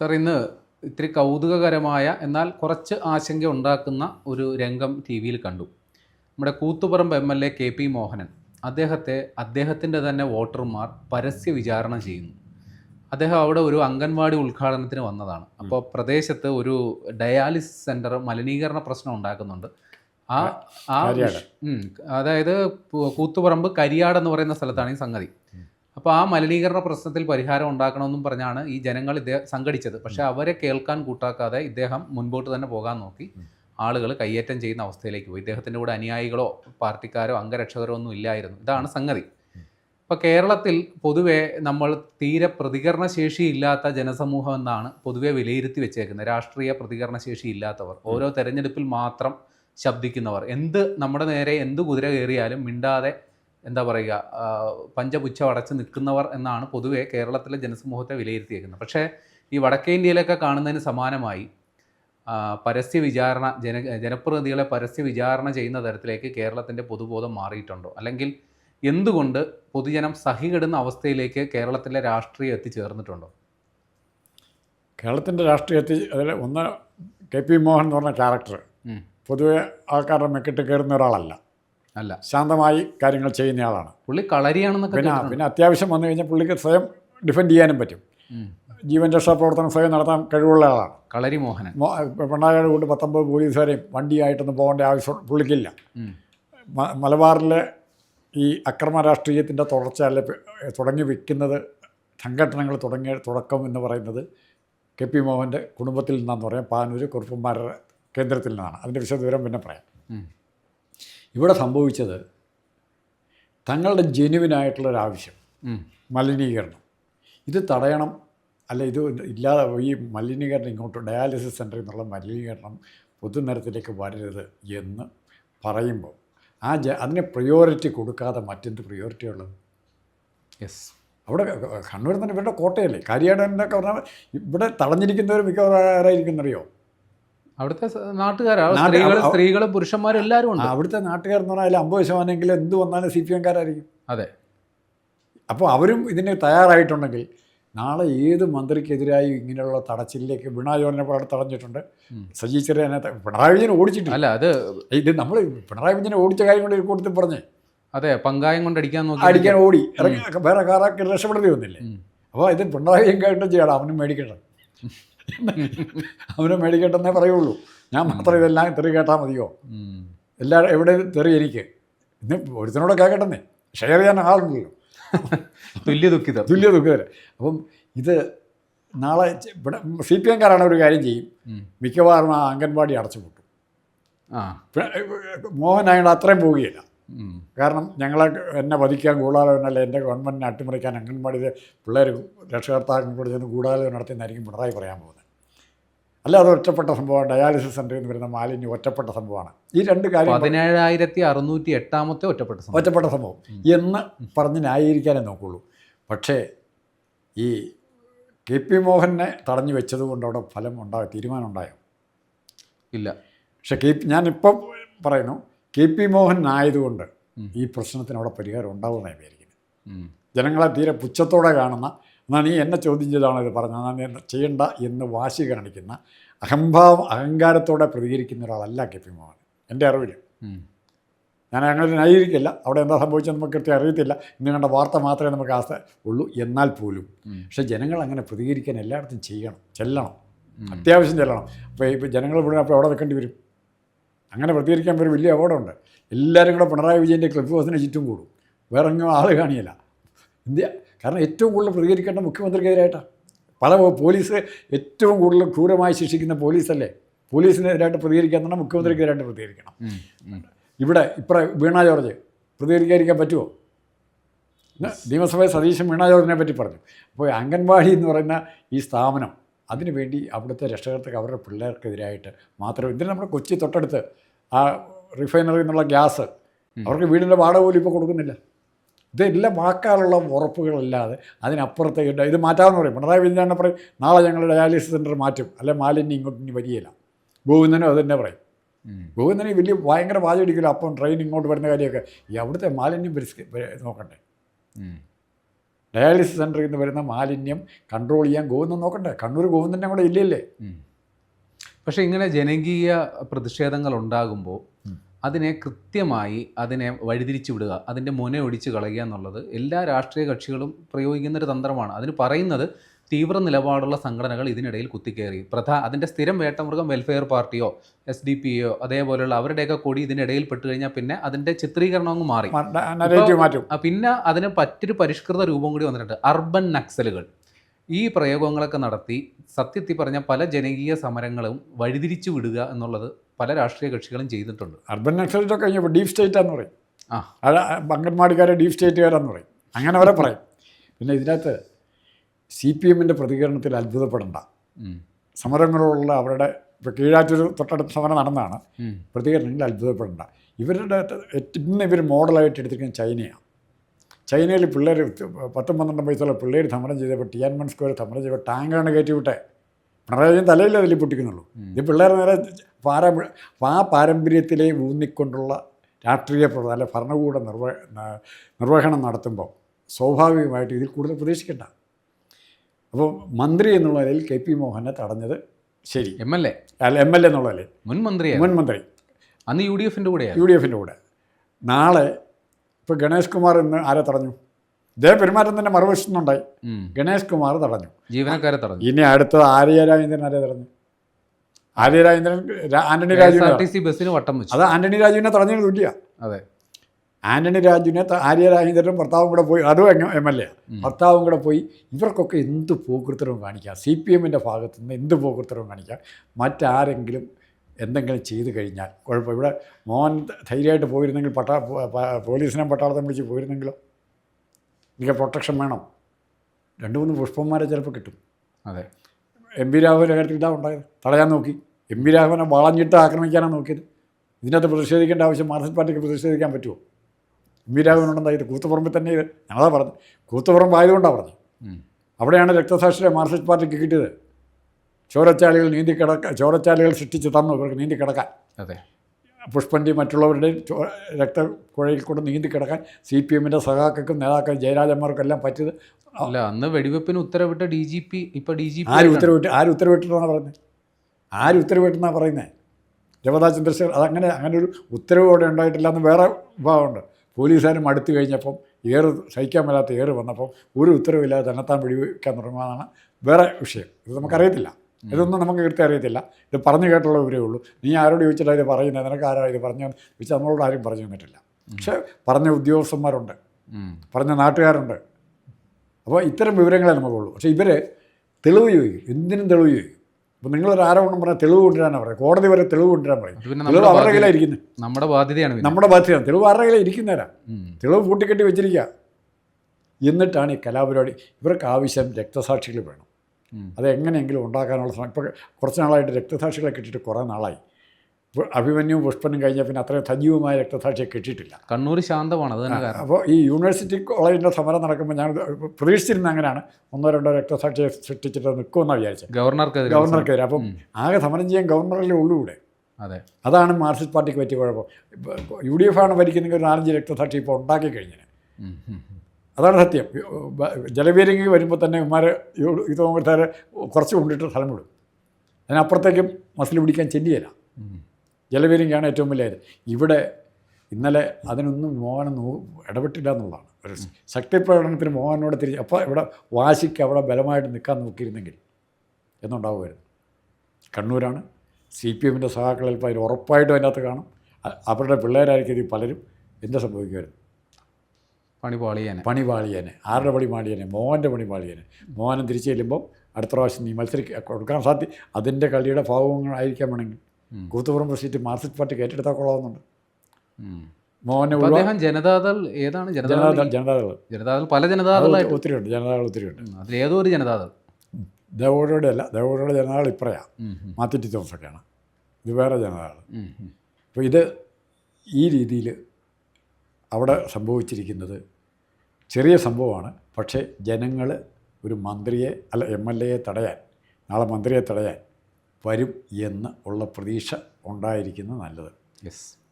Sir ഇന്ന് ഇത്തിരി കൗതുകകരമായ എന്നാൽ കുറച്ച് ആശങ്ക ഉണ്ടാക്കുന്ന ഒരു രംഗം ടി വിയിൽ കണ്ടു. നമ്മുടെ Koothuparamba M L A K P Mohanan അദ്ദേഹത്തെ അദ്ദേഹത്തിന്റെ തന്നെ വോട്ടർമാർ പരസ്യ വിചാരണ ചെയ്യുന്നു. അദ്ദേഹം അവിടെ ഒരു അംഗൻവാടി ഉദ്ഘാടനത്തിന് വന്നതാണ്. അപ്പോൾ പ്രദേശത്ത് ഒരു ഡയാലിസിസ് സെന്റർ മലിനീകരണ പ്രശ്നം ഉണ്ടാക്കുന്നുണ്ട്. ആ ആ അതായത് കൂത്തുപറമ്പ് കരിയാട് എന്ന് പറയുന്ന സ്ഥലത്താണ് ഈ സംഗതി. അപ്പോൾ ആ മലിനീകരണ പ്രശ്നത്തിൽ പരിഹാരം ഉണ്ടാക്കണമെന്നും പറഞ്ഞാണ് ഈ ജനങ്ങൾ ഇദ്ദേഹം സംഘടിച്ചത്. പക്ഷെ അവരെ കേൾക്കാൻ കൂട്ടാക്കാതെ ഇദ്ദേഹം മുൻപോട്ട് തന്നെ പോകാൻ നോക്കി. ആളുകൾ കയ്യേറ്റം ചെയ്യുന്ന അവസ്ഥയിലേക്ക് പോയി. ഇദ്ദേഹത്തിന്റെ കൂടെ അനുയായികളോ പാർട്ടിക്കാരോ അംഗരക്ഷകരോ ഒന്നും ഇല്ലായിരുന്നു. ഇതാണ് സംഗതി. ഇപ്പോൾ കേരളത്തിൽ പൊതുവെ നമ്മൾ തീരെ പ്രതികരണശേഷി ഇല്ലാത്ത ജനസമൂഹം എന്നാണ് പൊതുവെ വിലയിരുത്തി വെച്ചേക്കുന്നത്. രാഷ്ട്രീയ പ്രതികരണശേഷി ഇല്ലാത്തവർ. ഓരോ തെരഞ്ഞെടുപ്പിൽ മാത്രം ശബ്ദിക്കുന്നവർ. എന്ത് നമ്മുടെ നേരെ എന്ത് കുതിര കയറിയാലും മിണ്ടാതെ എന്താ പറയുക പഞ്ചപുച്ച പഞ്ചപുച്ഛം അടച്ച് നിൽക്കുന്നവർ എന്നാണ് പൊതുവേ കേരളത്തിലെ ജനസമൂഹത്തെ വിലയിരുത്തിയേക്കുന്നത്. പക്ഷേ ഈ വടക്കേ ഇന്ത്യയിലൊക്കെ കാണുന്നതിന് സമാനമായി പരസ്യ വിചാരണ ജന ജനപ്രതിനിധികളെ പരസ്യ വിചാരണ ചെയ്യുന്ന തരത്തിലേക്ക് കേരളത്തിന്റെ പൊതുബോധം മാറിയിട്ടുണ്ടോ? അല്ലെങ്കിൽ എന്തുകൊണ്ട് പൊതുജനം സഹികെടുന്ന അവസ്ഥയിലേക്ക് കേരളത്തിലെ രാഷ്ട്രീയം എത്തിച്ചേർന്നിട്ടുണ്ടോ? കേരളത്തിന്റെ രാഷ്ട്രീയത്തിൽ അതിൽ ഒന്ന് കെ പി മോഹൻ എന്ന് പറഞ്ഞ ക്യാരക്ടർ. പൊതുവെ ആൾക്കാരുടെ മെക്കിട്ട് കയറുന്ന ഒരാളല്ല. അല്ല. ശാന്തമായി കാര്യങ്ങൾ ചെയ്യുന്നയാളാണ് പുള്ളി കളരിയാണെന്നൊക്കെ പിന്നെ പിന്നെ അത്യാവശ്യം വന്നു കഴിഞ്ഞാൽ പുള്ളിക്ക് സ്വയം ഡിഫെൻഡ് ചെയ്യാനും പറ്റും. ജീവൻ രക്ഷാ പ്രവർത്തനം സ്വയം നടത്താൻ കഴിവുള്ള ആളാണ്. കളരി മോഹനൻ. മോ- പിണറായിയുടെ കൂട്ട് പത്തൊമ്പത് പോലീസുകാരെയും വണ്ടിയായിട്ടൊന്നും പോകേണ്ട ആവശ്യം പുള്ളിക്കില്ല. മലബാറിലെ ഈ അക്രമ രാഷ്ട്രീയത്തിന്റെ തുടർച്ച അല്ലെ തുടങ്ങി വയ്ക്കുന്നത് സംഘടനകൾ തുടങ്ങിയ തുടക്കം എന്ന് പറയുന്നത് കെ പി മോഹന്റെ കുടുംബത്തിൽ നിന്നാന്ന് പറയാം. പാനൂര് കുറുപ്പന്മാരുടെ കേന്ദ്രത്തിൽ നിന്നാണ്. അതിന്റെ വിശദവിവരം പിന്നെ പറയാം. ഇവിടെ സംഭവിച്ചത് തങ്ങളുടെ ജെനുവിനായിട്ടുള്ളൊരാവശ്യം. മലിനീകരണം. ഇത് തടയണം. അല്ല ഇത് ഇല്ലാതെ ഈ മലിനീകരണം ഇങ്ങോട്ട് ഡയാലിസിസ് സെന്ററിൽ നിന്നുള്ള മലിനീകരണം പൊതുനിരത്തിലേക്ക് വരരുത് എന്ന് പറയുമ്പോൾ ആ ജ അതിന് പ്രയോറിറ്റി കൊടുക്കാതെ മറ്റെന്ത് പ്രയോറിറ്റി ഉള്ളത്? യെസ് അവിടെ കണ്ണൂർ തന്നെ ഇവരുടെ കോട്ടയല്ലേ? കരിയാടനൊക്കെ പറഞ്ഞാൽ ഇവിടെ തടഞ്ഞിരിക്കുന്നവർ മിക്കവാറായിരിക്കുന്നറിയോ അവിടുത്തെ നാട്ടുകാരാണ് നാട്ടുകാരാ. നാട്ട് സ്ത്രീകൾ സ്ത്രീകളും പുരുഷന്മാരും എല്ലാവരും ഉണ്ട്. അവിടുത്തെ നാട്ടുകാർ എന്ന് പറഞ്ഞാൽ അമ്പത് ശതമാനമെങ്കിലും എന്ത് വന്നാലും സി പി എംകാരായിരിക്കും. അതെ. അപ്പോൾ അവരും ഇതിന് തയ്യാറായിട്ടുണ്ടെങ്കിൽ നാളെ ഏത് മന്ത്രിക്കെതിരായി ഇങ്ങനെയുള്ള തടച്ചിലേക്ക് പിണറായി വിജയനെ അവിടെ തടഞ്ഞിട്ടുണ്ട്. സജി ചെറിയനെ പിണറായി വിജയൻ ഓടിച്ചിട്ടില്ല. അല്ല അത് ഇത് നമ്മൾ പിണറായി വിജയനെ ഓടിച്ച കാര്യം കൊണ്ട് ഒരു കൂട്ടത്തിൽ പറഞ്ഞേ. അതെ പങ്കായം കൊണ്ട് അടിക്കാൻ നോക്കി അടിക്കാൻ ഓടി. ഇറങ്ങി വേറെ കാറാക്കി രക്ഷപ്പെടേണ്ടി വന്നില്ലേ? അപ്പോൾ ഇത് പിണറായി വിജയൻ കേട്ടും ചെയ്യണം. അവനും മേടിക്കട്ടെ. അവനും മേടിക്കട്ടെന്നേ പറയുള്ളൂ. ഞാൻ മാത്രം ഇതെല്ലാം തെറി കേട്ടാൽ മതിയോ. എല്ലാ എവിടെ തെറി എനിക്ക്? ഇന്ന് ഒരുത്തനോട് കേൾക്കട്ടെന്നേ ഷെയർ ചെയ്യാൻ ആളുണ്ടല്ലോ. തുല്യ ദുഃഖിതർ. തുല്യ ദുഃഖിത അപ്പം ഇത് നാളെ ഇവിടെ സി പി എംകാരാണ് ഒരു കാര്യം ചെയ്യും. മിക്കവാറും ആ അംഗൻവാടി അടച്ചു പൂട്ടും ആ മോഹൻ അയാൾ അത്രയും പോവുകയില്ല. കാരണം ഞങ്ങളെ എന്നെ വധിക്കാൻ ഗൂഢാലോചനല്ല എന്റെ ഗവൺമെന്റിനെ അട്ടിമറിക്കാൻ അംഗൻവാടി പിള്ളേർ രക്ഷകർത്താക്കൾ കൂടെ ചെന്ന് ഗൂഢാലോചന നടത്തിയെന്നായിരിക്കും പിണറായി പറയാൻ പോകുന്നത്. അല്ല അത് ഒറ്റപ്പെട്ട സംഭവമാണ് ഡയാലിസിസ് സെന്ററിൽ നിന്ന് വരുന്ന മാലിന്യം ഒറ്റപ്പെട്ട സംഭവമാണ്. ഈ രണ്ട് കാര്യം പതിനേഴായിരത്തി അറുന്നൂറ്റി എട്ടാമത്തെ ഒറ്റപ്പെട്ട സംഭവം. ഒറ്റപ്പെട്ട സംഭവം. എന്ന് പറഞ്ഞ് ന്യായീകരിക്കാനേ നോക്കുള്ളൂ. പക്ഷേ ഈ കെ പി മോഹനെ തടഞ്ഞു വെച്ചത് കൊണ്ട് അവിടെ ഫലം ഉണ്ടാകും തീരുമാനം ഉണ്ടായോ? ഇല്ല. പക്ഷേ കെ ഞാനിപ്പം പറയുന്നു കെ പി മോഹൻ ആയതുകൊണ്ട്. ഈ പ്രശ്നത്തിന് അവിടെ പരിഹാരം ഉണ്ടാവുമെന്നാണ് വിചാരിക്കുന്നത്. ജനങ്ങളെ തീരെ പുച്ഛത്തോടെ കാണുന്ന എന്നാൽ നീ എന്നെ ചോദ്യം ചെയ്താണ് ഇത് പറഞ്ഞത്? നീ എന്നെ ചെയ്യണ്ട എന്ന് വാശി കാണിക്കുന്ന അഹംഭാവം അഹങ്കാരത്തോടെ പ്രതികരിക്കുന്ന ഒരാളല്ല കെ പി മോഹൻ. എന്റെ അറിവിൽ ഞാൻ അങ്ങനെ ന്യായീകരിക്കില്ല. അവിടെ എന്താ സംഭവിച്ചത് നമുക്ക് കൃത്യം അറിയത്തില്ല. ഇന്ന് കണ്ട വാർത്ത മാത്രമേ നമുക്ക് ആസ്ഥ ഉള്ളൂ. എന്നാൽ പോലും പക്ഷെ പക്ഷേ ജനങ്ങൾ അങ്ങനെ പ്രതികരിക്കാൻ എല്ലായിടത്തും ചെയ്യണം. ചെല്ലണം. അത്യാവശ്യം ചെല്ലണം. അപ്പോൾ ഇപ്പോൾ ജനങ്ങൾ ഇവിടെ അപ്പോൾ അവിടെ നിൽക്കേണ്ടി വരും. അങ്ങനെ പ്രതികരിക്കാൻ ഒരു വലിയ അപകടമുണ്ട് എല്ലാവരും കൂടെ പിണറായി വിജയന്റെ ക്ലബ് ഹൗസിന് ചുറ്റും കൂടും. വേറെ എങ്ങും ആൾ കാണിയില്ല ഇന്ത്യ കാരണം ഏറ്റവും കൂടുതൽ പ്രതികരിക്കേണ്ട മുഖ്യമന്ത്രിക്കെതിരായിട്ടാണ് പല പോലീസ് ഏറ്റവും കൂടുതൽ ക്രൂരമായി ശിക്ഷിക്കുന്ന പോലീസല്ലേ? പോലീസിനെതിരായിട്ട് പ്രതികരിക്കാൻ തന്നെ മുഖ്യമന്ത്രിക്കെതിരായിട്ട് പ്രതികരിക്കണം. ഇവിടെ ഇപ്ര വീണ ജോർജ് പ്രതികരിക്കാതിരിക്കാൻ പറ്റുമോ നിയമസഭയിൽ സതീശൻ വീണ ജോർജിനെ പറ്റി പറഞ്ഞു. അപ്പോൾ അംഗൻവാടി എന്ന് പറയുന്ന ഈ സ്ഥാപനം അതിനുവേണ്ടി അവിടുത്തെ രക്ഷകർത്തക്ക് അവരുടെ പിള്ളേർക്കെതിരായിട്ട് മാത്രം ഇതിന് നമ്മുടെ കൊച്ചി തൊട്ടടുത്ത് ആ റിഫൈനറി എന്നുള്ള ഗ്യാസ് അവർക്ക് വീടിന്റെ വാടക പോലും ഇപ്പോൾ കൊടുക്കുന്നില്ല. ഇതെല്ലാം വാക്കാലുള്ള ഉറപ്പുകളല്ലാതെ അതിനപ്പുറത്തെ. ഇത് മാറ്റാമെന്ന് പറയും. പിണറായി വിജയൻ പറയും നാളെ ഞങ്ങൾ ഡയാലിസിസ് സെന്റർ മാറ്റും. അല്ലെ മാലിന്യം ഇങ്ങോട്ട് ഇനി വരികയില്ല. ഗോവിന്ദനും അത് തന്നെ പറയും. ഗോവിന്ദനെ വലിയ ഭയങ്കര വാചടിക്കില്ല അപ്പം ട്രെയിൻ ഇങ്ങോട്ട് വരുന്ന കാര്യമൊക്കെ ഈ അവിടുത്തെ മാലിന്യം പരിസ്ക നോക്കണ്ടേ. ഡയാലിസിസ് സെന്ററിൽ നിന്ന് വരുന്ന മാലിന്യം കൺട്രോൾ ചെയ്യാൻ ഗോവിന്ദൻ നോക്കണ്ടേ കണ്ണൂർ ഗോവിന്ദന്റെ കൂടെ ഇല്ലല്ലേ? പക്ഷേ ഇങ്ങനെ ജനകീയ പ്രതിഷേധങ്ങൾ ഉണ്ടാകുമ്പോൾ അതിനെ കൃത്യമായി അതിനെ വഴിതിരിച്ചു വിടുക അതിന്റെ മുന ഒടിച്ച് കളയുക എന്നുള്ളത് എല്ലാ രാഷ്ട്രീയ കക്ഷികളും പ്രയോഗിക്കുന്ന ഒരു തന്ത്രമാണ്. അതിന് പറയുന്നത് തീവ്ര നിലപാടുള്ള സംഘടനകൾ ഇതിനിടയിൽ കുത്തിക്കയറി പ്രധാ അതിന്റെ സ്ഥിരം വേട്ടമൃഗം വെൽഫെയർ പാർട്ടിയോ എസ് ഡി പി ഒ അതേപോലെയുള്ള അവരുടെയൊക്കെ കൂടി ഇതിനിടയിൽ പെട്ട് കഴിഞ്ഞാൽ പിന്നെ അതിന്റെ ചിത്രീകരണം അങ്ങ് മാറി. പിന്നെ അതിന് പറ്റൊരു പരിഷ്കൃത രൂപം കൂടി വന്നിട്ടുണ്ട്. അർബൻ നക്സലുകൾ. ഈ പ്രയോഗങ്ങളൊക്കെ നടത്തി സത്യത്തിൽ പറഞ്ഞ പല ജനകീയ സമരങ്ങളും വഴിതിരിച്ചു വിടുക എന്നുള്ളത് പല രാഷ്ട്രീയ കക്ഷികളും ചെയ്തിട്ടുണ്ട്. അർബൻ നക്സലിറ്റൊക്കെ കഴിഞ്ഞപ്പോൾ ഡീപ് സ്റ്റേറ്റാന്ന് പറയും. ആ. അത് അംഗൻവാടിക്കാരെ ഡീപ് സ്റ്റേറ്റുകാരെന്ന് പറയും. അങ്ങനെ അവരെ പറയും. പിന്നെ ഇതിനകത്ത് സി പി എമ്മിന്റെ പ്രതികരണത്തിൽ അത്ഭുതപ്പെടേണ്ട. സമരങ്ങളോടുള്ള അവരുടെ ഇപ്പോൾ കീഴാറ്റൊരു തൊട്ടടുത്ത സമരം നടന്നതാണ്. ഉം, പ്രതികരണങ്ങളിൽ അത്ഭുതപ്പെടേണ്ട. ഇവരുടെ ഇന്ന് ഇവർ മോഡലായിട്ട് എടുത്തിരിക്കുന്നത് ചൈനയാണ്. ചൈനയിൽ പിള്ളേർ പത്തും പന്ത്രണ്ടും വയസ്സുള്ള പിള്ളേർ സമരം ചെയ്തപ്പോൾ ടിയാൻമൻ സ്ക്വയർ സമരം ചെയ്തപ്പോൾ ടാങ്കാണ് കയറ്റി വിട്ടെ പിണറായി തലയിൽ അതിൽ പൊട്ടിക്കുന്നുള്ളൂ. ഇത് പിള്ളേർ നേരെ പാര ആ പാരമ്പര്യത്തിലെ ഊന്നിക്കൊണ്ടുള്ള രാഷ്ട്രീയ പ്രവർത്തനം അല്ലെ ഭരണകൂട നിർവ നിർവഹണം നടത്തുമ്പോൾ സ്വാഭാവികമായിട്ട് ഇതിൽ കൂടുതൽ പ്രതീക്ഷിക്കണ്ട. അപ്പോൾ മന്ത്രി എന്നുള്ള നിലയിൽ കെ പി മോഹനെ തടഞ്ഞത് ശരി. M L A. അല്ല എം എൽ എ എന്നുള്ള നിലയിൽ. മുൻ മുൻമന്ത്രി മുൻ മന്ത്രി. അന്ന് യു ഡി എഫിന്റെ കൂടെ യു ഡി എഫിന്റെ കൂടെ. നാളെ ഇപ്പോൾ ഗണേഷ് കുമാർ ഇന്ന് ആരെ തടഞ്ഞു? ഇതേ പെരുമാറ്റം തന്നെ മറുവശത്തു നിന്നുണ്ടായി. ഗണേഷ് കുമാർ തടഞ്ഞു. ജീവനക്കാരെ തടഞ്ഞു. ഇനി അടുത്തത് ആര്യ രാജേന്ദ്രൻ ആരെ തടഞ്ഞു? ആര്യ രാജേന്ദ്രൻ ആന്റണി രാജു രാജുവിനെ ബസ്സിന് വട്ടം വെച്ചു. അത് ആന്റണി രാജുവിനെ തടഞ്ഞതിന് തുല്യ. അതെ. ആന്റണി രാജുവിനെ ആര്യ രാജേന്ദ്രനും ഭർത്താവും കൂടെ പോയി അതും എം എൽ എ. ഭർത്താവും കൂടെ പോയി ഇവർക്കൊക്കെ എന്ത് പോകൃത്തരവും കാണിക്കാം? സി പി എമ്മിന്റെ ഭാഗത്തു നിന്ന് എന്ത് പോകൃത്തരവും കാണിക്കാം? മറ്റാരെങ്കിലും എന്തെങ്കിലും ചെയ്തു കഴിഞ്ഞാൽ കുഴപ്പം ഇവിടെ മോൻ ധൈര്യമായിട്ട് പോയിരുന്നെങ്കിൽ പട്ടാ പോലീസിനെ പട്ടാളത്തെ വിളിച്ച് പോയിരുന്നെങ്കിലോ? എനിക്ക് പ്രൊട്ടക്ഷൻ വേണം. രണ്ട് മൂന്ന് പുഷ്പന്മാരെ ചിലപ്പോൾ കിട്ടും. അതെ. എം പി രാഘവന്റെ കാര്യത്തിൽ ഇതാ ഉണ്ടായത്. തടയാൻ നോക്കി. എം പി രാഘവനെ വളഞ്ഞിട്ട് ആക്രമിക്കാനാണ് നോക്കിയത്. ഇതിനകത്ത് പ്രതിഷേധിക്കേണ്ട ആവശ്യം മാർക്സിസ്റ്റ് പാർട്ടിക്ക് പ്രതിഷേധിക്കാൻ പറ്റുമോ? എം രാഘവനുണ്ടെന്താ കൂത്തുപറമ്പിൽ തന്നെ ഞങ്ങളതാ പറഞ്ഞു കൂത്തുപറമ്പ് ആയതുകൊണ്ടാണ് പറഞ്ഞത്. അവിടെയാണ് രക്തസാക്ഷിയെ മാർക്സിസ്റ്റ് പാർട്ടിക്ക് കിട്ടിയത്. ചോരച്ചാലികൾ നീന്തി കിടക്ക ചോരച്ചാലികൾ സൃഷ്ടിച്ച് തന്നു. ഇവർക്ക് നീന്തി കിടക്കാൻ. അതെ. പുഷ്പന്റെ മറ്റുള്ളവരുടെ ചോ രക്തക്കുഴയിൽ കൂടെ നീന്തി കിടക്കാൻ സി പി എമ്മിന്റെ സഖാക്കൾക്കും നേതാക്കൾ ജയരാജന്മാർക്കും എല്ലാം പറ്റിയത്. അല്ല അന്ന് വെടിവെപ്പിന് ഉത്തരവിട്ട ഡി ജി പി ഇപ്പം ഡി ജി പി ആര് ഉത്തരവിട്ട് ആര് ഉത്തരവിട്ടെന്നാണ് പറയുന്നത് ആര് ഉത്തരവിട്ടെന്നാണ് പറയുന്നത് രവതാ ചന്ദ്രശേഖർ അതങ്ങനെ അങ്ങനെ ഒരു ഉത്തരവ് അവിടെ ഉണ്ടായിട്ടില്ല എന്ന് വേറെ വിഭാഗമുണ്ട്. പോലീസുകാരും അടുത്തു കഴിഞ്ഞപ്പം ഏറ് സഹിക്കാൻ മേലാത്ത ഏറ് വന്നപ്പം ഒരു ഉത്തരവില്ലാതെ തന്നെത്താൻ വെടിവെക്കാൻ തുടങ്ങുന്നതാണ് വേറെ വിഷയം. ഇത് നമുക്കറിയത്തില്ല. ഇതൊന്നും നമുക്ക് കൃത്യം അറിയത്തില്ല. ഇത് പറഞ്ഞു കേട്ടുള്ള വിവരമേ ഉള്ളൂ. നീ ആരോട് ചോദിച്ചിട്ടാണ് ഇത് പറയുന്നത് നിനക്ക് ആരാ ഇത് പറഞ്ഞു ചോദിച്ചാൽ നമ്മളോട് ആരും പറഞ്ഞു തന്നിട്ടില്ല. പക്ഷേ പറഞ്ഞ ഉദ്യോഗസ്ഥന്മാരുണ്ട്. പറഞ്ഞ നാട്ടുകാരുണ്ട്. അപ്പോൾ ഇത്തരം വിവരങ്ങളെ നമുക്കുള്ളൂ. പക്ഷേ ഇവർ തെളിവ് ചോദിക്കും. എന്തിനും തെളിവ് ചോദിക്കും. അപ്പോൾ നിങ്ങളൊരു ആരോപണം പറഞ്ഞാൽ തെളിവ് കൊണ്ടുവരാനാണ് പറയുക. കോടതി വരെ തെളിവ് കൊണ്ടുവരാൻ പറയും. തെളിവ് അവരുടെ കയ്യിലാണ് ഇരിക്കുന്നത് നമ്മുടെ ബാധ്യതയാണ് നമ്മുടെ ബാധ്യതയാണ്. തെളിവ് അവരുടെ കയ്യിലാണ് ഇരിക്കുന്നവരാ തെളിവ് കൂട്ടിക്കെട്ടി വെച്ചിരിക്കുക എന്നിട്ടാണ് ഈ കലാപരിപാടി ഇവർക്ക് ആവശ്യം രക്തസാക്ഷികൾ വേണം. അതെങ്ങനെയെങ്കിലും അത് എങ്ങനെയെങ്കിലും ഉണ്ടാക്കാനുള്ള ശ്രമം ഇപ്പോൾ കുറച്ച് നാളായിട്ട് രക്തസാക്ഷികളെ കിട്ടിയിട്ട് കുറേ നാളായി. അഭിമന്യു പുഷ്പനും കഴിഞ്ഞ പിന്നെ അത്രയും സജീവമായ രക്തസാക്ഷിയെ കിട്ടിയിട്ടില്ല. കണ്ണൂർ ശാന്തമാണ് അത് തന്നെ കാരണം. അപ്പോൾ ഈ യൂണിവേഴ്സിറ്റി കോളേജിന്റെ സമരം നടക്കുമ്പോൾ ഞാൻ പ്രതീക്ഷിച്ചിരുന്ന അങ്ങനെയാണ്. ഒന്നോ രണ്ടോ രക്തസാക്ഷിയെ സൃഷ്ടിച്ചിട്ട് നിൽക്കുമെന്നാണ് വിചാരിച്ചത് ഗവർണർക്കെതിരെ ഗവർണർക്കെതിരെ. അപ്പം ആകെ സമരം ചെയ്യാൻ ഗവർണറിലെ ഉള്ളൂ ഇവിടെ അതെ. അതാണ് മാർക്സിസ്റ്റ് പാർട്ടിക്ക് പറ്റിയ കുഴപ്പം. യു ഡി എഫ് ആണ് ഭരിക്കുന്നെങ്കിൽ ഒരു നാലഞ്ച് രക്തസാക്ഷി ഇപ്പോൾ ഉണ്ടാക്കി കഴിഞ്ഞത്. അതാണ് സത്യം. ജലവീരങ്ങി വരുമ്പോൾ തന്നെ ഇമാർ ഇത് കോൺഗ്രസ്സുകാർ കുറച്ച് കൊണ്ടിട്ട് സ്ഥലം വിടും. അതിനപ്പുറത്തേക്കും മസിൽ പിടിക്കാൻ ചെല്ലിയല്ല. ജലവീരങ്കിയാണ് ഏറ്റവും വലിയ ഇത് ഇവിടെ ഇന്നലെ അതിനൊന്നും മോഹൻ നോ ഇടപെട്ടില്ല എന്നുള്ളതാണ് ഒരു ശക്തി പ്രകടനത്തിന് മോഹനോട് തിരിച്ച് അപ്പോൾ ഇവിടെ വാശിക്ക് അവിടെ ബലമായിട്ട് നിൽക്കാൻ നോക്കിയിരുന്നെങ്കിൽ എന്നുണ്ടാവുമായിരുന്നു. കണ്ണൂരാണ്. സി പി എമ്മിന്റെ സഹാക്കൾ ചിലപ്പോൾ അതിന് ഉറപ്പായിട്ടും അതിനകത്ത് കാണും. അവരുടെ പിള്ളേരായിരിക്കും ഇത് പലരും. എന്ത് സംഭവിക്കുമായിരുന്നു? പണി പണിപാളിയനെ പണി പാളിയേനെ. ആരുടെ പണി പാളിയേനെ? മോഹന്റെ പണി പാളിയേനെ. മോഹനം തിരിച്ചു ചെല്ലുമ്പോൾ അടുത്ത പ്രാവശ്യം നീ മത്സരിക്കാൻ കൊടുക്കാൻ സാധ്യ അതിന്റെ കളിയുടെ ഭാവങ്ങളായിരിക്കാൻ വേണമെങ്കിൽ. കൂത്തുപറമ്പ് സീറ്റ് മാർക്സിസ്റ്റ് പാർട്ടി ഏറ്റെടുത്താൽ കൊള്ളാവുന്നുണ്ട്. മോഹനെ അദ്ദേഹം ജനതാദൾ ഏതാണ്? ജനതാദൾ ജനതാദൾ ജനതാദൾ. പല ജനതാദളായിട്ട് ഒത്തിരിയുണ്ട് ജനതാദൾ ഒത്തിരിയുണ്ട് അതിൽ ഏതോ ഒരു ജനതാദൾ. ദേവോടയുടെ അല്ല ദേവോടയുടെ ജനതാദൾ ഇപ്പറയാ. ഉം, തോമസൊക്കെയാണ് ഇത് വേറെ ജനതാദൾ. അപ്പോൾ ഇത് ഈ രീതിയിൽ അവിടെ സംഭവിച്ചിരിക്കുന്നത് ചെറിയ സംഭവമാണ്. പക്ഷേ ജനങ്ങൾ ഒരു മന്ത്രിയെ അല്ല എം എൽ എയെ തടയാൻ നാളെ മന്ത്രിയെ തടയാൻ വരും എന്ന് ഉള്ള പ്രതീക്ഷ ഉണ്ടായിരിക്കുന്നത് നല്ലത്. യെസ്